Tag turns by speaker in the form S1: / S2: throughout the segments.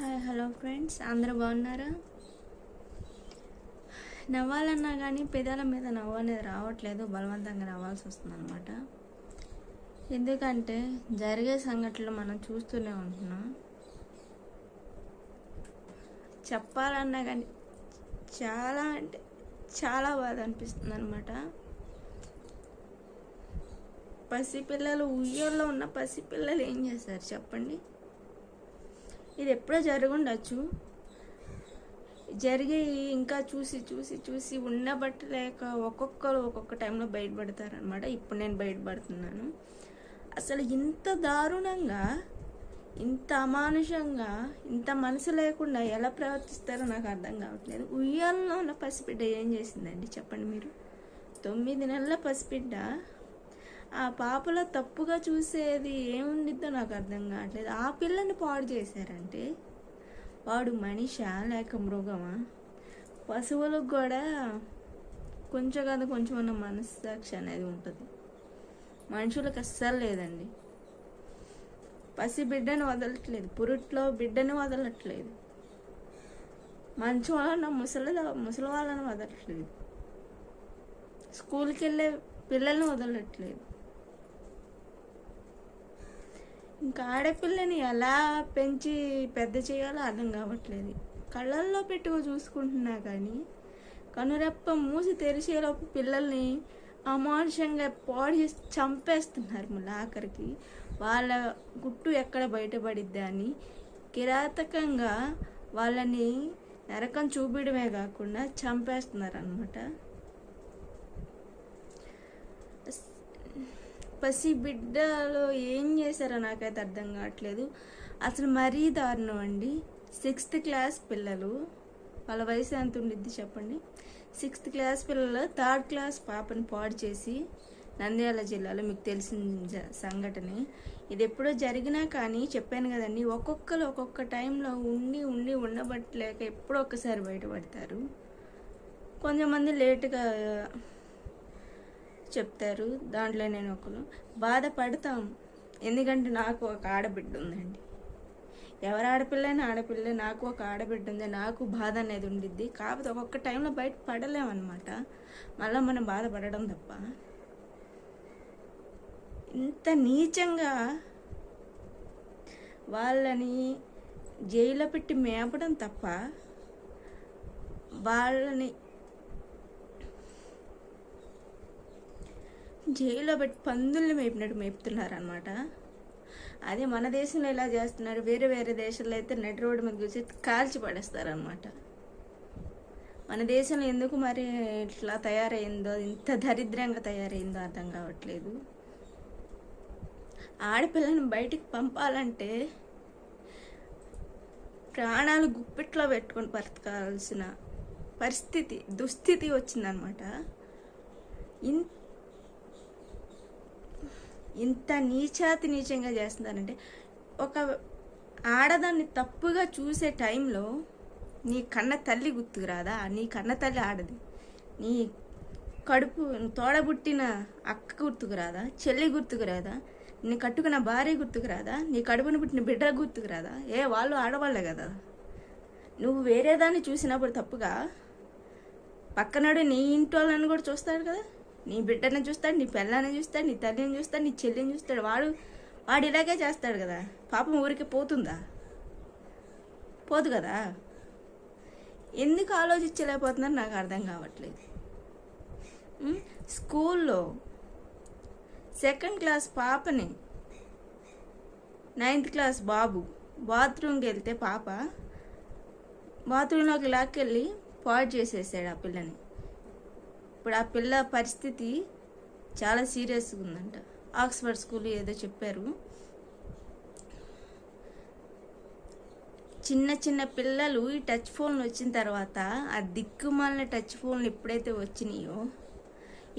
S1: Hi hello friends. అందరూ బాగున్నారా? నవ్వాలన్నా కానీ పెదాల మీద నవ్వు అనేది రావట్లేదు. బలవంతంగా నవ్వాల్సి వస్తుంది అనమాట ఎందుకంటే జరిగే సంఘటనలు మనం చూస్తూనే ఉంటున్నాం. చెప్పాలన్నా కానీ చాలా అంటే చాలా బాధ అనిపిస్తుంది అనమాట పసిపిల్లలు ఉయ్యల్లో ఉన్న పసిపిల్లలు ఏం చేస్తారు? చెప్పండి. ఇది ఎప్పుడో జరుగుండొచ్చు. జరిగి ఇంకా చూసి చూసి చూసి ఉన్న బట్టలేక ఒక్కొక్కరు ఒక్కొక్క టైంలో బయటపడతారనమాట ఇప్పుడు నేను బయటపడుతున్నాను. అసలు ఇంత దారుణంగా ఇంత అమానుషంగా ఇంత మనసు లేకుండా ఎలా ప్రవర్తిస్తారో నాకు అర్థం కావట్లేదు. ఉయ్యాలలో ఉన్న పసిబిడ్డ ఏం చేసిందండి? చెప్పండి మీరు. తొమ్మిది నెలల పసిబిడ్డ ఆ పాపలో తప్పుగా చూసేది ఏముండిద్దో నాకు అర్థం కావట్లేదు. ఆ పిల్లని పాడు చేశారంటే వాడు మనిషా లేక మృగమా? పశువులకు కూడా కొంచెం కాదు కొంచెం ఉన్న మనస్సాక్షి అనేది ఉంటుంది. మనుషులకు అస్సలు లేదండి. పసి బిడ్డను వదలట్లేదు. పురుట్లో బిడ్డను వదలట్లేదు. మంచి వాళ్ళని ముసలి ముసలి వాళ్ళని వదలట్లేదు. స్కూల్కి వెళ్ళే పిల్లల్ని వదలట్లేదు. ఇంకా ఆడపిల్లని ఎలా పెంచి పెద్ద చేయాలో అర్థం కావట్లేదు. కళ్ళల్లో పెట్టుకో చూసుకుంటున్నా కానీ కనురెప్ప మూసి తెరిచేలోపు పిల్లల్ని అమానుషంగా పాడు చేసి చంపేస్తున్నారు మళ్ళీ ఆఖరికి. వాళ్ళ గుట్టు ఎక్కడ బయటపడిద్దా అని కిరాతకంగా వాళ్ళని నరకం చూపించడమే కాకుండా చంపేస్తున్నారు అనమాట పసి బిడ్డలో ఏం చేశారో నాకైతే అర్థం కావట్లేదు. అసలు మరీ దారుణం అండి. సిక్స్త్ క్లాస్ పిల్లలు వాళ్ళ వయసు ఎంత ఉండిద్ది చెప్పండి? సిక్స్త్ క్లాస్ పిల్లలు థర్డ్ క్లాస్ పాపని పాడు చేసి నంద్యాల జిల్లాలో మీకు తెలిసిన జ- సంఘటనే. ఇది ఎప్పుడో జరిగినా కానీ చెప్పాను కదండి ఒక్కొక్కరు ఒక్కొక్క టైంలో ఉండి ఉండి ఉండబట్టలేక ఎప్పుడో ఒక్కసారి బయటపడతారు. కొంతమంది లేటుగా చెప్తారు దాంట్లో నేను ఒకరు బాధపడతాం ఎందుకంటే నాకు ఒక ఆడబిడ్డ ఉందండి. ఎవరు ఆడపిల్లైనా ఆడపిల్ల నాకు ఒక ఆడబిడ్డ ఉంది నాకు బాధ అనేది ఉండిద్ది. కాకపోతే ఒక్కొక్క టైంలో బయట పడలేమన్నమాట. మళ్ళీ మనం బాధపడడం తప్ప. ఇంత నీచంగా వాళ్ళని జైల్లో పెట్టి మేపడం తప్ప వాళ్ళని జైల్లో పెట్టి పందుల్ని మేపినట్టు మేపుతున్నారు అనమాట అదే మన దేశంలో ఇలా చేస్తున్నారు వేరే వేరే దేశాల్లో అయితే నెట్ రోడ్డు మీద కూర్చి కాల్చి పడేస్తారనమాట మన దేశంలో ఎందుకు మరి ఇట్లా తయారైందో ఇంత దరిద్రంగా తయారైందో అర్థం కావట్లేదు. ఆడపిల్లని బయటికి పంపాలంటే ప్రాణాలు గుప్పిట్లో పెట్టుకొని బ్రతకాల్సిన పరిస్థితి దుస్థితి వచ్చిందనమాట ఇంత ఇంత నీచాతి నీచంగా చేస్తున్నారంటే ఒక ఆడదాన్ని తప్పుగా చూసే టైంలో నీ కన్న తల్లి గుర్తుకు రాదా? నీ కన్న తల్లి ఆడది. నీ కడుపు తోడబుట్టిన అక్క గుర్తుకు రాదా? చెల్లి గుర్తుకు రాదా? నీ కట్టుకున్న భార్య గుర్తుకు రాదా? నీ కడుపున పుట్టిన బిడ్డ గుర్తుకు రాదా? ఏ వాళ్ళు ఆడవాళ్ళే కదా. నువ్వు వేరే దాన్ని చూసినప్పుడు తప్పుగా పక్కనాడు నీ ఇంటి వాళ్ళని కూడా చూస్తాడు కదా? నీ బిడ్డని చూస్తాడు నీ పిల్లని చూస్తాడు నీ తల్లిని చూస్తాడు నీ చెల్లిని చూస్తాడు. వాడు వాడు ఇలాగే చేస్తాడు కదా. పాపం ఊరికి పోతుందా? పోదు కదా. ఎందుకు ఆలోచించలేకపోతున్నారు నాకు అర్థం కావట్లేదు. స్కూల్లో సెకండ్ క్లాస్ పాపని నైన్త్ క్లాస్ బాబు బాత్రూమ్కి వెళ్తే పాప బాత్రూంలోకి లాక్కెళ్ళి పాడు చేసేసాడు ఆ పిల్లని. ఇప్పుడు ఆ పిల్ల పరిస్థితి చాలా సీరియస్గా ఉందంట. ఆక్స్ఫర్డ్ స్కూల్ ఏదో చెప్పారు. చిన్న చిన్న పిల్లలు ఈ టచ్ ఫోన్లు వచ్చిన తర్వాత ఆ దిక్కుమాలిన టచ్ ఫోన్లు ఎప్పుడైతే వచ్చినాయో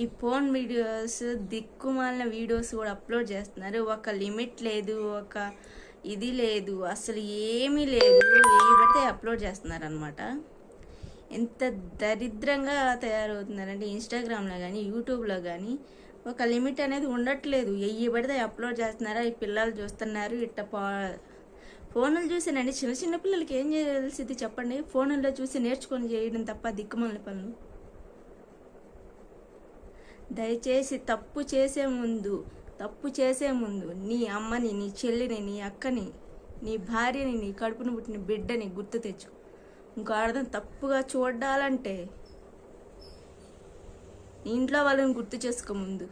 S1: ఈ ఫోన్ వీడియోస్ దిక్కుమాలిన వీడియోస్ కూడా అప్లోడ్ చేస్తున్నారు. ఒక లిమిట్ లేదు ఒక ఇది లేదు అసలు ఏమీ లేదు. ఏ పడితే అప్లోడ్ చేస్తున్నారు అనమాట ఎంత దరిద్రంగా తయారవుతున్నారంటే ఇన్స్టాగ్రామ్లో కానీ యూట్యూబ్లో కానీ ఒక లిమిట్ అనేది ఉండట్లేదు. ఎయ్యి పడితే అప్లోడ్ చేస్తున్నారా? ఈ పిల్లలు చూస్తున్నారు ఇట్ట పా ఫోన్లు చూసానండి. చిన్న చిన్న పిల్లలకి ఏం చేయాల్సింది చెప్పండి? ఫోన్లో చూసి నేర్చుకొని చేయడం తప్ప దిక్కుమాల పనులు. దయచేసి తప్పు చేసే ముందు తప్పు చేసే ముందు నీ అమ్మని నీ చెల్లిని నీ అక్కని నీ భార్యని నీ కడుపును పుట్టిన బిడ్డని గుర్తు తెచ్చు ఇంకో అర్థం తప్పుగా చూడాలంటే నీ ఇంట్లో వాళ్ళని గుర్తు చేసుకో ముందు.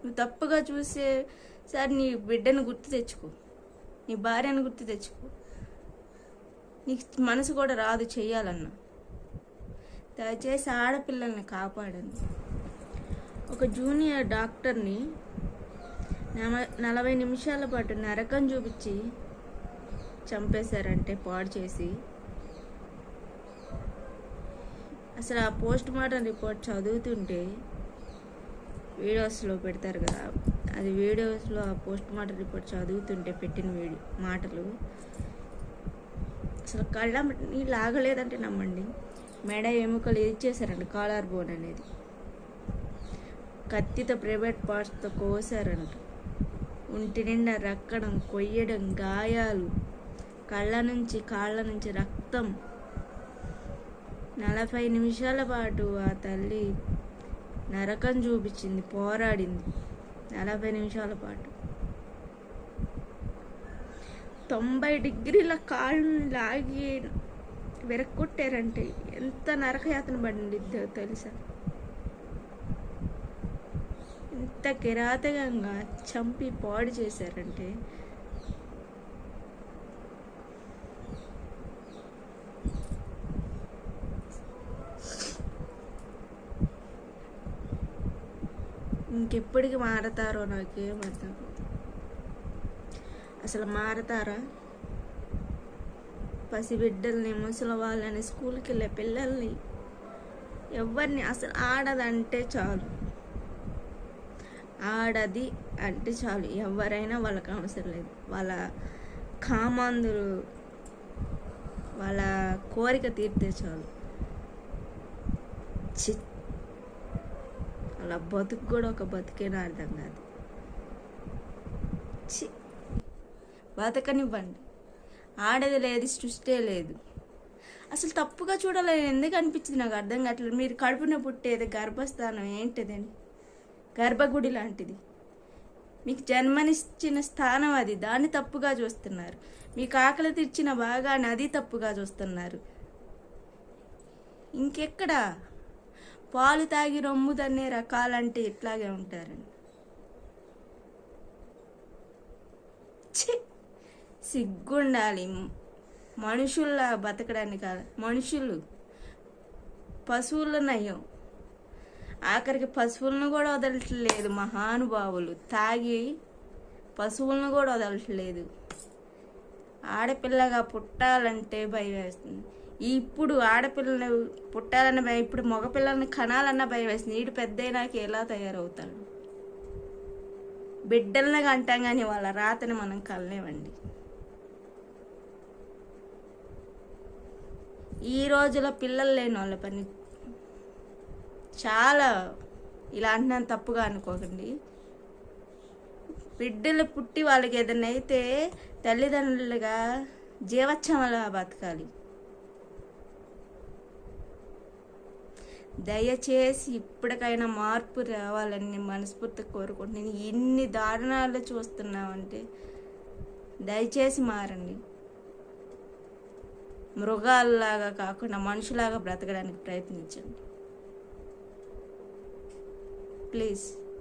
S1: నువ్వు తప్పుగా చూసే సార్ నీ బిడ్డను గుర్తు తెచ్చుకో. నీ భార్యను గుర్తు తెచ్చుకో. నీకు మనసు కూడా రాదు చేయాలన్నా దయచేసి ఆడపిల్లల్ని కాపాడండి. ఒక జూనియర్ డాక్టర్ని నలభై నిమిషాల పాటు నరకం చూపించి చంపేశారంటే పాడు చేసి. అసలు ఆ పోస్ట్ మార్టం రిపోర్ట్ చదువుతుంటే వీడియోస్లో పెడతారు కదా అది వీడియోస్లో ఆ పోస్ట్ మార్టం రిపోర్ట్ చదువుతుంటే పెట్టిన వీడియో మాటలు. అసలు కళ్ళ నీళ్ళు ఆగలేదంటే నమ్మండి. మెడ ఎముకలు ఇచ్చేసారండి కాలర్ బోన్ అనేది. కత్తితో ప్రైవేట్ పార్ట్స్తో కోసారంట ఒంటి నిండా రక్కడం కొయ్యడం గాయాలు. కళ్ళ నుంచి కాళ్ళ నుంచి రక్తం. నలభై నిమిషాల పాటు ఆ తల్లి నరకం చూపించింది పోరాడింది. నలభై నిమిషాల పాటు. తొంభై డిగ్రీల కాళ్ళని లాగి విరక్కొట్టారంటే ఎంత నరకయాతన పడింది తెలుసా? ఎంత కిరాతకంగా చంపి పాడు చేశారంటే ఇంకెప్పటికి మారతారో నాకేం అర్థం. అసలు మారతారా? పసిబిడ్డల్ని ముసలి వాళ్ళని స్కూల్కి వెళ్ళే పిల్లల్ని ఎవరిని అసలు ఆడదంటే చాలు. ఆడది అంటే చాలు. ఎవరైనా వాళ్ళకి అవసరం లేదు. వాళ్ళ కామాందులు వాళ్ళ కోరిక తీర్తే చాలు. చి అలా బతుకు కూడా ఒక బతికేనా అర్థం కాదు. చి బతకనివ్వండి. ఆడది లేదు సృష్టే లేదు. అసలు తప్పుగా చూడాలని ఎందుకు అనిపించింది నాకు అర్థం కావట్లేదు. మీరు కడుపున పుట్టేది గర్భస్థానం ఏంటిదని? గర్భగుడి లాంటిది. మీకు జన్మనిచ్చిన స్థానం అది. దాన్ని తప్పుగా చూస్తున్నారు. మీకు ఆకలి తీర్చిన భాగాన్ని అది తప్పుగా చూస్తున్నారు. ఇంకెక్కడ? పాలు తాగి రొమ్ము తన్నే రకాలంటే ఇట్లాగే ఉంటారండి. సిగ్గుండాలి. మనుషుల్లా బతకడానికి కాదు. మనుషులు పశువులు నయం. ఆఖరికి పశువులను కూడా వదలట్లేదు మహానుభావులు. తాగి పశువులను కూడా వదలట్లేదు. ఆడపిల్లగా పుట్టాలంటే భయం వేస్తుంది ఇప్పుడు ఆడపిల్లలు పుట్టాలన్న భయం ఇప్పుడు మగపిల్లల్ని కనాలన్న భయం వేస్తుంది వీడు పెద్ద అయినాక ఎలా తయారవుతాడు? బిడ్డల్ని అంటాం కానీ వాళ్ళ రాతని మనం కలలేవండి ఈ రోజుల పిల్లలు లేని వాళ్ళ పని చాలా ఇలా అంటున్నాను తప్పుగా అనుకోకండి. బిడ్డలు పుట్టి వాళ్ళకి ఏదైనా అయితే తల్లిదండ్రులుగా జీవచ్చమలా బతకాలి. దయచేసి ఇప్పటికైనా మార్పు రావాలని నేను మనస్ఫూర్తిగా కోరుకుంటున్నాను. ఇన్ని దారుణాలు చూస్తున్నామంటే దయచేసి మారండి. మృగాల్లాగా కాకుండా మనుషులాగా బ్రతకడానికి ప్రయత్నించండి. ప్లీజ్.